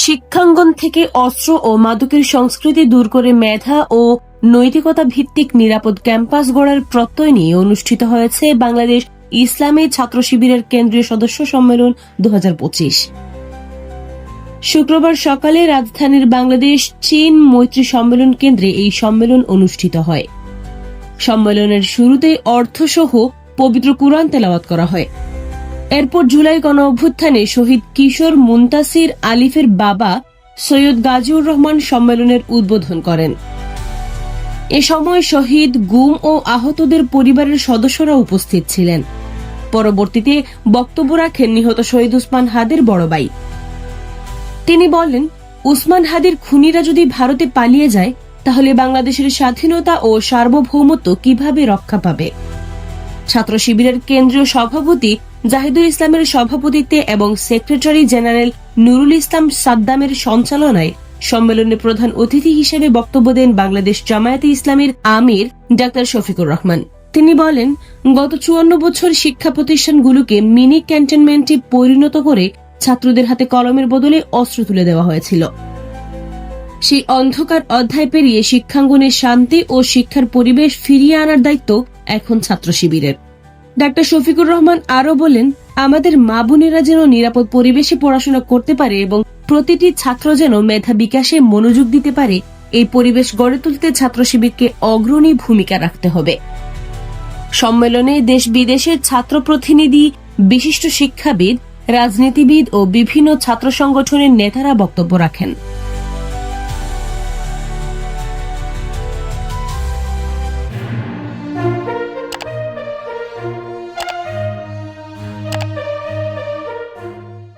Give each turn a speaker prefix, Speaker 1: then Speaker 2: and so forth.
Speaker 1: শিক্ষাঙ্গন থেকে অস্ত্র ও মাদকের সংস্কৃতি দূর করে মেধা ও নৈতিকতা ভিত্তিক নিরাপদ ক্যাম্পাস গড়ার প্রত্যয় নিয়ে অনুষ্ঠিত হয়েছে বাংলাদেশ ইসলামী ছাত্র শিবিরের কেন্দ্রীয় সদস্য সম্মেলন দু হাজার পঁচিশ। শুক্রবার সকালে রাজধানীর বাংলাদেশ চীন মৈত্রী সম্মেলন কেন্দ্রে এই সম্মেলন অনুষ্ঠিত হয়। সম্মেলনের শুরুতেই অর্থসহ পবিত্র কুরআন তেলাওয়াত করা হয়। এরপর জুলাই গণ অভ্যুত্থানে শহীদ কিশোর মুন্তাসির আলিফের বাবা সৈয়দ গাজীউর রহমান সম্মেলনের উদ্বোধন করেন। এ সময় শহীদ, গুম ও আহতদের পরিবারের সদস্যরা উপস্থিত ছিলেন। পরবর্তীতে বক্তব্য রাখেন নিহত শহীদ উসমান হাদের বড় ভাই। তিনি বলেন, উসমান হাদির খুনিরা যদি ভারতে পালিয়ে যায়, তাহলে বাংলাদেশের স্বাধীনতা ও সার্বভৌমত্ব কীভাবে রক্ষা পাবে? ছাত্র শিবিরের কেন্দ্রীয় সভাপতি জাহিদুল ইসলামের সভাপতিত্বে এবং সেক্রেটারি জেনারেল নুরুল ইসলাম সাদ্দামের সঞ্চালনায় সম্মেলনে প্রধান অতিথি হিসেবে বক্তব্য দেন বাংলাদেশ জামায়াতে ইসলামের আমির ডাক্তার শফিকুর রহমান। তিনি বলেন, গত চুয়ান্ন বছর শিক্ষা প্রতিষ্ঠানগুলোকে মিনি ক্যান্টনমেন্টে পরিণত করে ছাত্রদের হাতে কলমের বদলে অস্ত্র তুলে দেওয়া হয়েছিল। সেই অন্ধকার অধ্যায় পেরিয়ে শিক্ষাঙ্গনে শান্তি ও শিক্ষার পরিবেশ ফিরিয়ে আনার দায়িত্ব এখন ছাত্র শিবিরের ডাক্তার শফিকুর রহমান আরও বলেন, আমাদের মা বোনেরা যেন নিরাপদ পরিবেশে পড়াশোনা করতে পারে এবং প্রতিটি ছাত্র যেন মেধা বিকাশে মনোযোগ দিতে পারে, এই পরিবেশ গড়ে তুলতে ছাত্র শিবিরকে অগ্রণী ভূমিকা রাখতে হবে। সম্মেলনে দেশ বিদেশের ছাত্র প্রতিনিধি, বিশিষ্ট শিক্ষাবিদ, রাজনীতিবিদ ও বিভিন্ন ছাত্র সংগঠনের নেতারা বক্তব্য রাখেন।